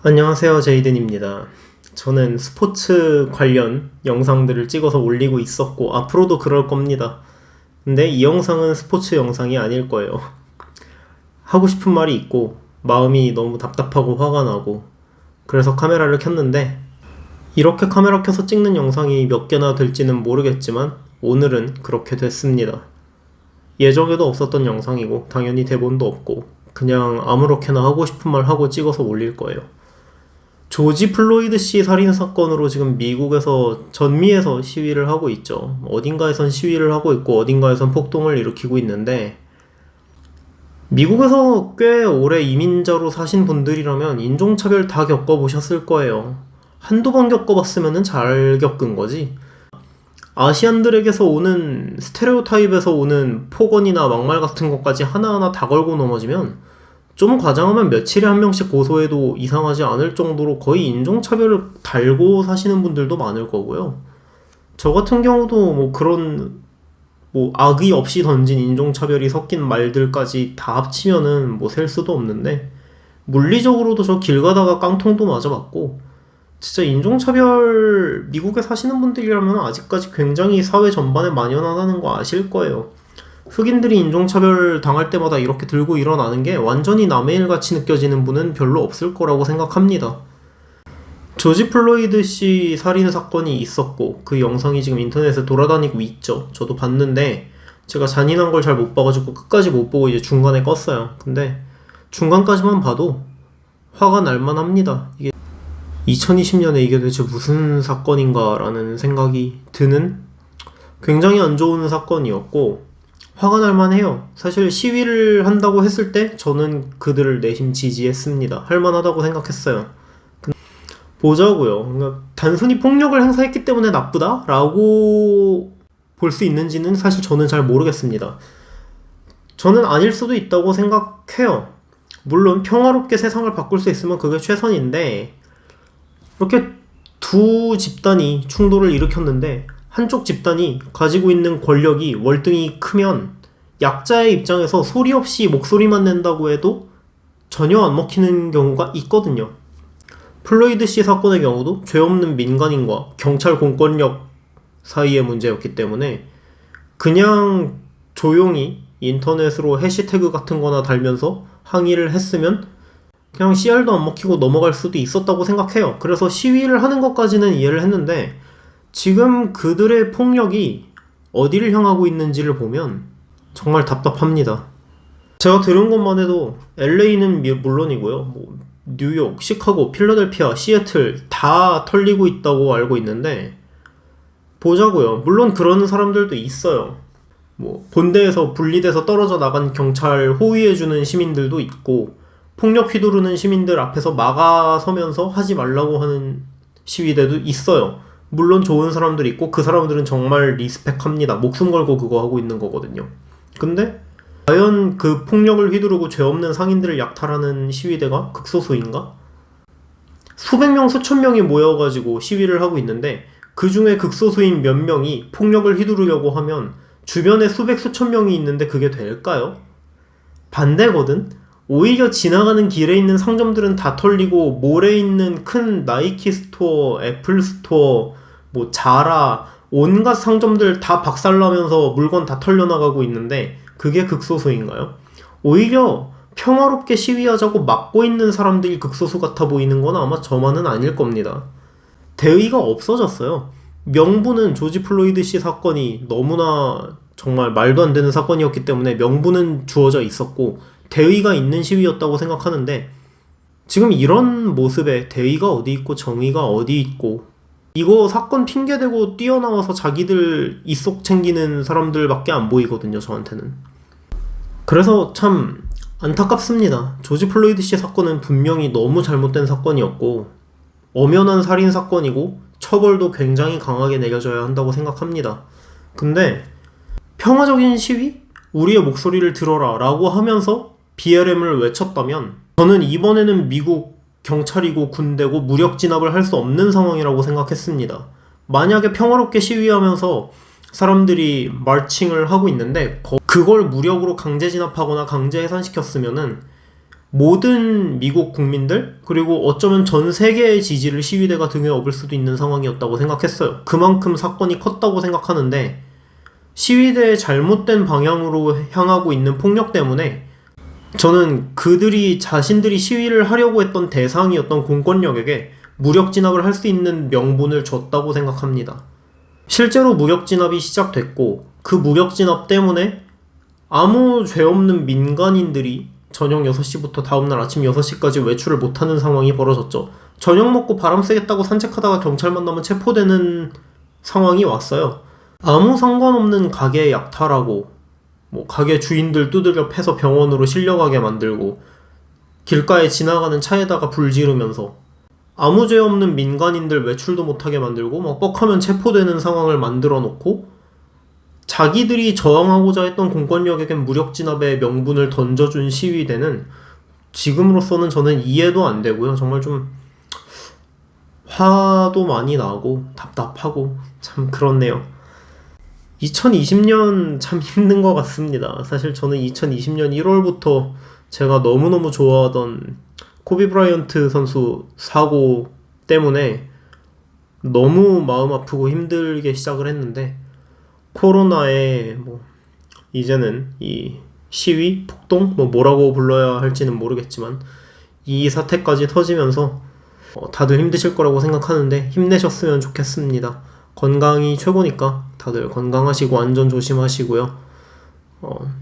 안녕하세요. 제이든입니다. 저는 스포츠 관련 영상들을 찍어서 올리고 있었고, 앞으로도 그럴 겁니다. 근데 이 영상은 스포츠 영상이 아닐 거예요. 하고 싶은 말이 있고, 마음이 너무 답답하고 화가 나고, 그래서 카메라를 켰는데, 이렇게 카메라 켜서 찍는 영상이 몇 개나 될지는 모르겠지만, 오늘은 그렇게 됐습니다. 예정에도 없었던 영상이고, 당연히 대본도 없고, 그냥 아무렇게나 하고 싶은 말 하고 찍어서 올릴 거예요. 조지 플로이드 씨 살인 사건으로 지금 미국에서 전미에서 시위를 하고 있죠. 어딘가에선 시위를 하고 있고 어딘가에선 폭동을 일으키고 있는데 미국에서 꽤 오래 이민자로 사신 분들이라면 인종차별 다 겪어보셨을 거예요. 한두 번 겪어봤으면 잘 겪은 거지. 아시안들에게서 오는 스테레오타입에서 오는 폭언이나 막말 같은 것까지 하나하나 다 걸고 넘어지면 좀 과장하면 며칠에 한 명씩 고소해도 이상하지 않을 정도로 거의 인종차별을 달고 사시는 분들도 많을 거고요. 저 같은 경우도 뭐 그런 뭐 악의 없이 던진 인종차별이 섞인 말들까지 다 합치면은 뭐 셀 수도 없는데 물리적으로도 저 길 가다가 깡통도 맞아봤고 진짜 인종차별 미국에 사시는 분들이라면 아직까지 굉장히 사회 전반에 만연하다는 거 아실 거예요. 흑인들이 인종차별 당할 때마다 이렇게 들고 일어나는 게 완전히 남의 일 같이 느껴지는 분은 별로 없을 거라고 생각합니다. 조지 플로이드 씨 살인 사건이 있었고 그 영상이 지금 인터넷에 돌아다니고 있죠. 저도 봤는데 제가 잔인한 걸 잘 못 봐가지고 끝까지 못 보고 이제 중간에 껐어요. 근데 중간까지만 봐도 화가 날만 합니다. 이게 2020년에 이게 대체 무슨 사건인가라는 생각이 드는 굉장히 안 좋은 사건이었고 화가 날 만 해요. 사실 시위를 한다고 했을 때 저는 그들을 내심 지지했습니다. 할 만하다고 생각했어요. 보자고요. 그러니까 단순히 폭력을 행사했기 때문에 나쁘다라고 볼 수 있는지는 사실 저는 잘 모르겠습니다. 저는 아닐 수도 있다고 생각해요. 물론 평화롭게 세상을 바꿀 수 있으면 그게 최선인데 이렇게 두 집단이 충돌을 일으켰는데 한쪽 집단이 가지고 있는 권력이 월등히 크면 약자의 입장에서 소리 없이 목소리만 낸다고 해도 전혀 안 먹히는 경우가 있거든요. 플로이드 씨 사건의 경우도 죄 없는 민간인과 경찰 공권력 사이의 문제였기 때문에 그냥 조용히 인터넷으로 해시태그 같은 거나 달면서 항의를 했으면 그냥 CR도 안 먹히고 넘어갈 수도 있었다고 생각해요. 그래서 시위를 하는 것까지는 이해를 했는데 지금 그들의 폭력이 어디를 향하고 있는지를 보면 정말 답답합니다. 제가 들은 것만 해도 LA는 물론이고요. 뭐 뉴욕, 시카고, 필라델피아, 시애틀 다 털리고 있다고 알고 있는데 보자고요. 물론 그런 사람들도 있어요. 뭐 본대에서 분리돼서 떨어져 나간 경찰 호위해주는 시민들도 있고 폭력 휘두르는 시민들 앞에서 막아서면서 하지 말라고 하는 시위대도 있어요. 물론 좋은 사람들이 있고 그 사람들은 정말 리스펙합니다. 목숨 걸고 그거 하고 있는 거거든요. 근데 과연 그 폭력을 휘두르고 죄 없는 상인들을 약탈하는 시위대가 극소수인가? 수백 명, 수천 명이 모여가지고 시위를 하고 있는데 그 중에 극소수인 몇 명이 폭력을 휘두르려고 하면 주변에 수백, 수천 명이 있는데 그게 될까요? 반대거든? 오히려 지나가는 길에 있는 상점들은 다 털리고 몰에 있는 큰 나이키 스토어, 애플 스토어, 뭐 자라 온갖 상점들 다 박살나면서 물건 다 털려나가고 있는데 그게 극소수인가요? 오히려 평화롭게 시위하자고 막고 있는 사람들이 극소수 같아 보이는 건 아마 저만은 아닐 겁니다. 대의가 없어졌어요. 명분은 조지 플로이드 씨 사건이 너무나 정말 말도 안 되는 사건이었기 때문에 명분은 주어져 있었고 대의가 있는 시위였다고 생각하는데 지금 이런 모습에 대의가 어디 있고 정의가 어디 있고 이거 사건 핑계대고 뛰어나와서 자기들 이속 챙기는 사람들밖에 안 보이거든요, 저한테는. 그래서 참 안타깝습니다. 조지 플로이드 씨 사건은 분명히 너무 잘못된 사건이었고, 엄연한 살인 사건이고, 처벌도 굉장히 강하게 내려져야 한다고 생각합니다. 근데, 평화적인 시위? 우리의 목소리를 들어라 라고 하면서 BLM을 외쳤다면, 저는 이번에는 미국 경찰이고 군대고 무력 진압을 할 수 없는 상황이라고 생각했습니다. 만약에 평화롭게 시위하면서 사람들이 마칭을 하고 있는데 그걸 무력으로 강제 진압하거나 강제 해산시켰으면은 모든 미국 국민들 그리고 어쩌면 전 세계의 지지를 시위대가 등에 업을 수도 있는 상황이었다고 생각했어요. 그만큼 사건이 컸다고 생각하는데 시위대의 잘못된 방향으로 향하고 있는 폭력 때문에 저는 그들이 자신들이 시위를 하려고 했던 대상이었던 공권력에게 무력 진압을 할 수 있는 명분을 줬다고 생각합니다. 실제로 무력 진압이 시작됐고 그 무력 진압 때문에 아무 죄 없는 민간인들이 저녁 6시부터 다음날 아침 6시까지 외출을 못하는 상황이 벌어졌죠. 저녁 먹고 바람 쐬겠다고 산책하다가 경찰 만나면 체포되는 상황이 왔어요. 아무 상관없는 가게 약탈하고 뭐 가게 주인들 두들겨 패서 병원으로 실려가게 만들고 길가에 지나가는 차에다가 불 지르면서 아무 죄 없는 민간인들 외출도 못하게 만들고 막 뻑하면 체포되는 상황을 만들어 놓고 자기들이 저항하고자 했던 공권력에겐 무력 진압의 명분을 던져준 시위대는 지금으로서는 저는 이해도 안 되고요. 정말 좀 화도 많이 나고 답답하고 참 그렇네요. 2020년 참 힘든 것 같습니다. 사실 저는 2020년 1월부터 제가 너무너무 좋아하던 코비 브라이언트 선수 사고 때문에 너무 마음 아프고 힘들게 시작을 했는데 코로나에 뭐 이제는 이 시위, 폭동 뭐 뭐라고 불러야 할지는 모르겠지만 이 사태까지 터지면서 어, 다들 힘드실 거라고 생각하는데 힘내셨으면 좋겠습니다. 건강이 최고니까 다들 건강하시고 안전 조심하시고요. 어,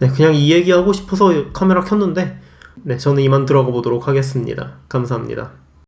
네, 그냥 이 얘기 하고 싶어서 카메라 켰는데, 네, 저는 이만 들어가 보도록 하겠습니다. 감사합니다.